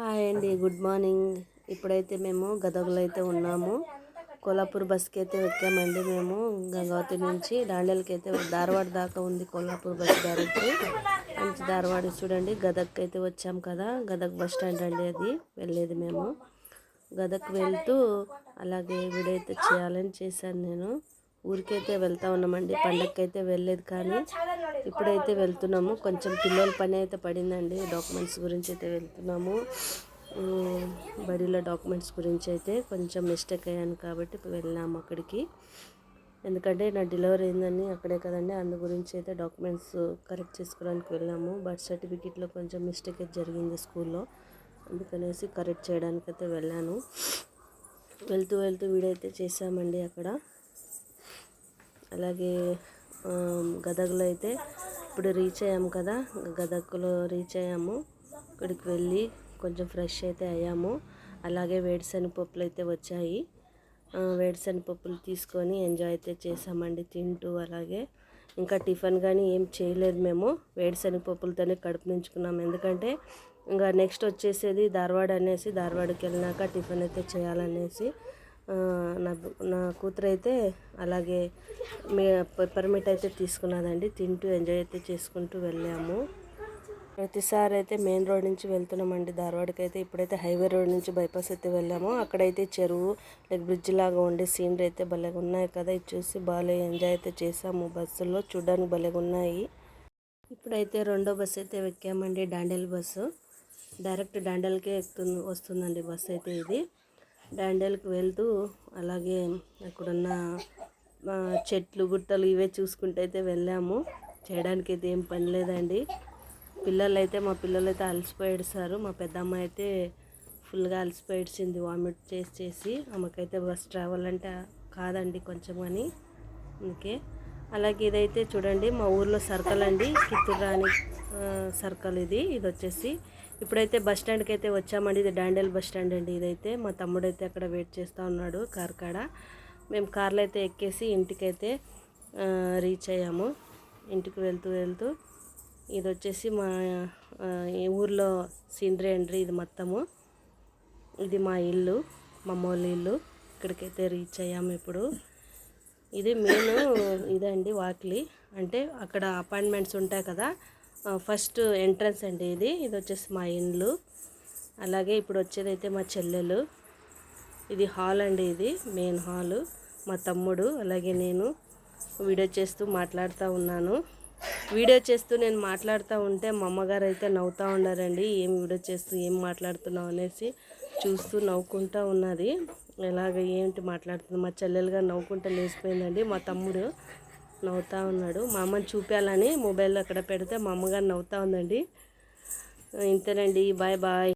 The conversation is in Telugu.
హాయ్ అండి గుడ్ మార్నింగ్. ఇప్పుడైతే మేము గదగలో అయితే ఉన్నాము. కొల్లాపూర్ బస్కి అయితే ఎక్కామండి మేము గంగావతి నుంచి దాండేలకి అయితే ధారవాడ దాకా ఉంది కొల్లాపూర్ బస్ డైరెక్ట్. నుంచి ధారవాడ చూడండి గదక్ అయితే వచ్చాం కదా. గదక్ బస్ స్టాండ్ అండి అది వెళ్ళేది మేము. గదక్ వెళ్తూ అలాగే వీడైతే చేయాలని చేశాను నేను. ఊరికైతే వెళ్తా ఉన్నామండి. పండగకి అయితే వెళ్ళలేదు కానీ ఇప్పుడైతే వెళ్తున్నాము. కొంచెం పిల్లల పని అయితే పడిందండి. డాక్యుమెంట్స్ గురించి అయితే వెళ్తున్నాము. బడిలో డాక్యుమెంట్స్ గురించి అయితే కొంచెం మిస్టేక్ అయ్యాను కాబట్టి వెళ్ళాము అక్కడికి. ఎందుకంటే నా డెలివరీ అయిందని అక్కడే కదండి. అందు గురించి అయితే డాక్యుమెంట్స్ కరెక్ట్ చేసుకోవడానికి వెళ్ళాము. బర్త్ సర్టిఫికేట్లో కొంచెం మిస్టేక్ అయితే జరిగింది స్కూల్లో. అందుకనేసి కరెక్ట్ చేయడానికి అయితే వెళ్ళాను. వెళ్తూ వెళ్తూ వీడైతే చేసామండి అక్కడ. అలాగే గదగ్లో అయితే ఇప్పుడు రీచ్ అయ్యాము కదా గదగ్లో రీచ్ అయ్యాము. ఇక్కడికి వెళ్ళి కొంచెం ఫ్రెష్ అయితే అయ్యాము. అలాగే వేడిశనగపప్పులు అయితే వచ్చాయి. వేడిశనగపప్పులు తీసుకొని ఎంజాయ్ అయితే చేసామండి తింటూ అలాగే. ఇంకా టిఫిన్ కానీ ఏం చేయలేదు మేము. వేడిశనగపప్పులతోనే కడుపు నించుకున్నాం. ఎందుకంటే ఇంకా నెక్స్ట్ వచ్చేసేది ధార్వాడ అనేసి ధారవాడకి వెళ్ళినాక టిఫిన్ అయితే చేయాలనేసి నా నా కూతురు అయితే అలాగే మీ పెప్పర్మిట్ అయితే తీసుకున్నదండి. తింటూ ఎంజాయ్ అయితే చేసుకుంటూ వెళ్ళాము. ప్రతిసారి అయితే మెయిన్ రోడ్ నుంచి వెళ్తున్నామండి. ధారవాడకి అయితే ఇప్పుడైతే హైవే రోడ్ నుంచి బైపాస్ అయితే వెళ్ళాము. అక్కడైతే చెరువు లైక్ బ్రిడ్జ్ లాగా ఉండే సీనరీ అయితే భలేగా ఉన్నాయి కదా. ఇది చూసి బాగా ఎంజాయ్ అయితే చేసాము బస్సులో. చూడడానికి భలేగా ఉన్నాయి. ఇప్పుడైతే రెండో బస్సు అయితే ఎక్కామండి. డాండెల్ బస్సు డైరెక్ట్ డాండెల్కే ఎక్కుతుంది వస్తుందండి బస్సు అయితే ఇది. డాండేల్కి వెళ్తూ అలాగే అక్కడున్న చెట్లు గుట్టలు ఇవే చూసుకుంటూ అయితే వెళ్ళాము. చేయడానికి అయితే ఏం పని లేదండి. పిల్లలు అయితే మా పిల్లలు అయితే అలసిపోయేసారు మా పెద్దమ్మ అయితే ఫుల్గా అలసిపోయిడ్చింది వామిట్ చేసి చేసి. ఆమెకైతే బస్ ట్రావెల్ అంటే కాదండి కొంచెం అని. అందుకే అలాగే ఇదైతే చూడండి మా ఊర్లో సర్కల్ అండి. కిత్తూరు రాణి సర్కిల్ సర్కల్ ఇది. ఇది వచ్చేసి ఇప్పుడైతే బస్ స్టాండ్కి అయితే వచ్చామండి. ఇది డాండెల్ బస్ స్టాండ్ అండి. ఇదైతే మా తమ్ముడు అయితే అక్కడ వెయిట్ చేస్తూ ఉన్నాడు కార్ కాడ. మేము కార్లో అయితే ఎక్కేసి ఇంటికైతే రీచ్ అయ్యాము. ఇంటికి వెళ్తూ వెళ్తూ ఇది వచ్చేసి మా ఈ ఊర్లో సీనరీ అండి ఇది మొత్తము. ఇది మా ఇల్లు మా అమ్మోళ్ళ ఇల్లు. ఇక్కడికైతే రీచ్ అయ్యాము ఇప్పుడు. ఇది మెయిన్ ఇదండి వాకిలి. అంటే అక్కడ అపాయింట్మెంట్స్ ఉంటాయి కదా ఫస్ట్ ఎంట్రన్స్ అండి ఇది. ఇది వచ్చేసి మా ఇండ్లు అలాగే ఇప్పుడు వచ్చేదైతే మా చెల్లెలు. ఇది హాల్ అండి ఇది మెయిన్ హాలు. మా తమ్ముడు అలాగే నేను వీడియో చేస్తూ మాట్లాడుతూ ఉన్నాను. వీడియో చేస్తూ నేను మాట్లాడుతూ ఉంటే మా అమ్మగారు అయితే నవ్వుతూ ఉన్నారండి. ఏం వీడియో చేస్తూ ఏం మాట్లాడుతున్నావు అనేసి చూస్తూ నవ్వుకుంటూ ఉన్నది. ఎలాగ ఏంటి మాట్లాడుతుంది? మా చెల్లెలుగా నవ్వుకుంటూ లేచిపోయిందండి మా తమ్ముడు. నవ్వుతూ ఉన్నాడు. మా అమ్మని చూపించాలని మొబైల్ అక్కడ పెడితే మా అమ్మగారు నవ్వుతూ ఉందండి. ఇంతేనండి. Bye bye.